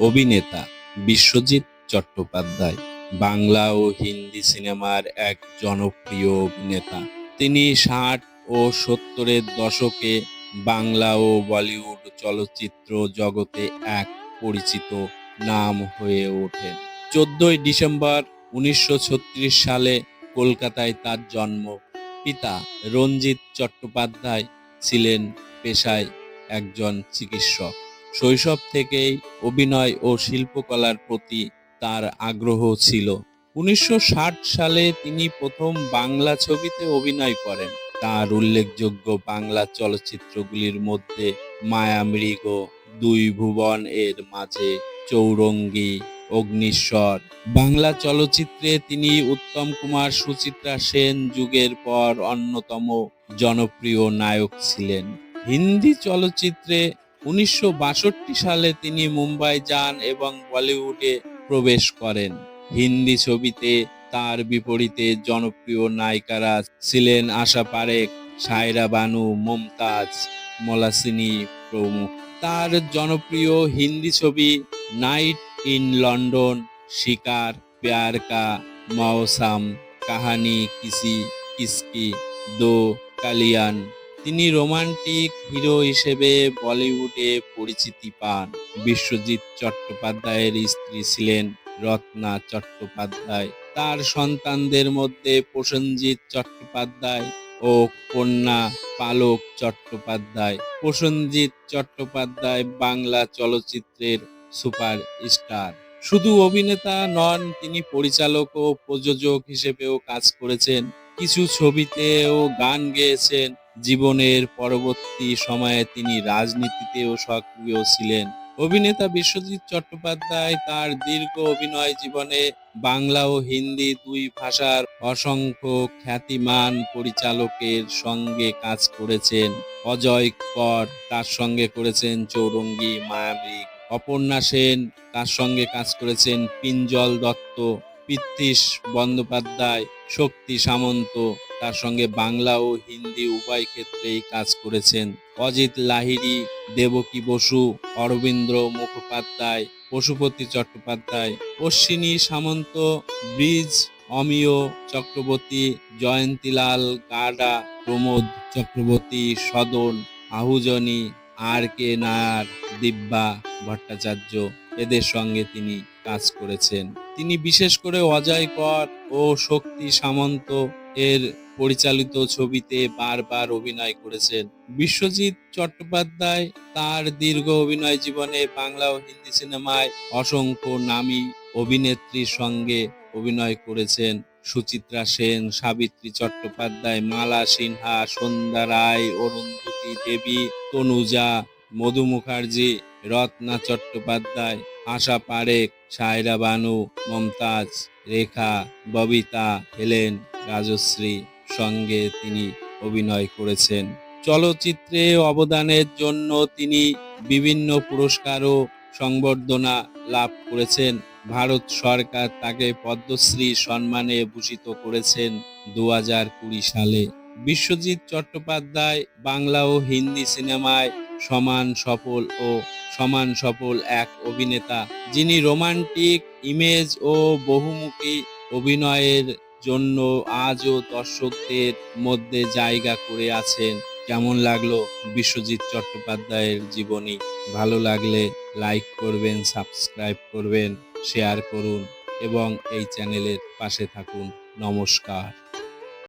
অভিনেতা বিশ্বজিৎ চট্টোপাধ্যায়। বাংলা ও হিন্দি সিনেমার এক জনপ্রিয় অভিনেতা। তিনি ষাট ও সত্তরের দশকে বাংলা ও বলিউড চলচ্চিত্র জগতে এক পরিচিত নাম হয়ে ওঠেন চোদ্দই ডিসেম্বর উনিশশো ছত্রিশ সালে কলকাতায় তার জন্ম। পিতা রঞ্জিত চট্টোপাধ্যায় ছিলেন পেশায় একজন চিকিৎসক। শৈশব থেকেই অভিনয় ও শিল্পকলার প্রতি তার আগ্রহ ছিল। উনিশশো ষাট সালে তিনি প্রথম বাংলা ছবিতে অভিনয় করেন। তার উল্লেখযোগ্য বাংলা চলচ্চিত্রগুলির মধ্যে মায়ামৃগ দুই ভুবন এর মাঝে চৌরঙ্গী, অগ্নিশ্বর। বাংলা চলচ্চিত্রে তিনি উত্তম কুমার সুচিত্রা সেন যুগের পর অন্যতম জনপ্রিয় নায়ক ছিলেন। হিন্দি চলচ্চিত্রে উনিশশো বাষট্টি সালে তিনি মুম্বাই যান এবং বলিউডে প্রবেশ করেন। হিন্দি ছবিতে তার বিপরীতে জনপ্রিয় নায়িকারা ছিলেন আশা পারেখ, সায়রা বানু, মমতাজ, মলাসিনী প্রমুখ। তার জনপ্রিয় হিন্দি ছবি নাইট ইন লন্ডন, শিকার প্যার কা মৌসাম কাহানি, কিসি, কিসকি, দো, কালিয়ান তিনি রোমান্টিক হিরো হিসেবে বলিউডে পরিচিতি পান। বিশ্বজিৎ চট্টোপাধ্যায়ের স্ত্রী ছিলেন রত্না চট্টোপাধ্যায়। তার সন্তানদের মধ্যে প্রসেনজিৎ চট্টোপাধ্যায় ও কন্যা পালক চট্টোপাধ্যায়। প্রসেনজিৎ চট্টোপাধ্যায় বাংলা চলচ্চিত্রের সুপার স্টার শুধু অভিনেতা নন, তিনি পরিচালক ও প্রযোজক হিসেবেও কাজ করেছেন। কিছু ছবিতেও গান গেয়েছেন। জীবনের পরবর্তী সময়ে তিনি রাজনীতিতেও সক্রিয় ছিলেন। অভিনেতা বিশ্বজিৎ চট্টোপাধ্যায় তার দীর্ঘ অভিনয় জীবনে বাংলা ও হিন্দি দুই ভাষার অসংখ্য খ্যাতিমান পরিচালকের সঙ্গে কাজ করেছেন। অজয় কর তার সঙ্গে করেছেন চৌরঙ্গী মায়াবী। অপর্ণা সেন তার সঙ্গে কাজ করেছেন পিঞ্জল দত্ত পৃথ্বীশ বন্দ্যোপাধ্যায়, শক্তি সামন্ত। তার সঙ্গে বাংলা ও হিন্দি উভয় ক্ষেত্রেই কাজ করেছেন। অজিত লাহিড়ী, দেবকী বসু, অরবিন্দ্র মুখোপাধ্যায় পশুপতি চট্টোপাধ্যায়, অশ্বিনী সামন্ত, ব্রিজ, অমিয় চক্রবর্তী, জয়ন্তীলাল গাডা, প্রমোদ চক্রবর্তী, সদন, আহুজনী, আর কে নায়ার, দিব্যা ভট্টাচার্য এদের সঙ্গে তিনি কাজ করেছেন। তিনি বিশেষ করে অজয় কর ও শক্তি সামন্ত এর পরিচালিত ছবিতে বারবার অভিনয় করেছেন। বিশ্বজিৎ চট্টোপাধ্যায় তার দীর্ঘ অভিনয় জীবনে বাংলা ও হিন্দি সিনেমায় অসংখ্য নামী অভিনেত্রীর সঙ্গে অভিনয় করেছেন। সুচিত্রা সেন, সাবিত্রী চট্টোপাধ্যায়, মালা সিনহা, সন্ধ্যা রায়, অরুন্ধতী দেবী, তনুজা, মধু মুখার্জি, রত্না চট্টোপাধ্যায়, আশা পারেখ, সায়রা বানু, মমতাজ, রেখা, ববিতা, হেলেন রাজশ্রী সঙ্গে তিনি অভিনয় করেছেন। চলচ্চিত্রে অবদানের জন্য তিনি বিভিন্ন পুরস্কার ও সংবর্ধনা লাভ করেছেন। ভারত সরকার তাকে পদ্মশ্রী সম্মানে ভূষিত করেছেন দু কুড়ি সালে। বিশ্বজিৎ চট্টোপাধ্যায় বাংলা ও হিন্দি সিনেমায় সমান সফল ও সমান সফল এক অভিনেতা। যিনি রোমান্টিক, ইমেজ ও বহুমুখী অভিনয়ের জন্য আজও দর্শকদের মধ্যে জায়গা করে আছেন। কেমন লাগল বিশ্বজিৎ চট্টোপাধ্যায়ের জীবনী? ভালো লাগলে লাইক করবেন, সাবস্ক্রাইব করবেন, শেয়ার করুন এবং এই চ্যানেলের পাশে থাকুন। নমস্কার।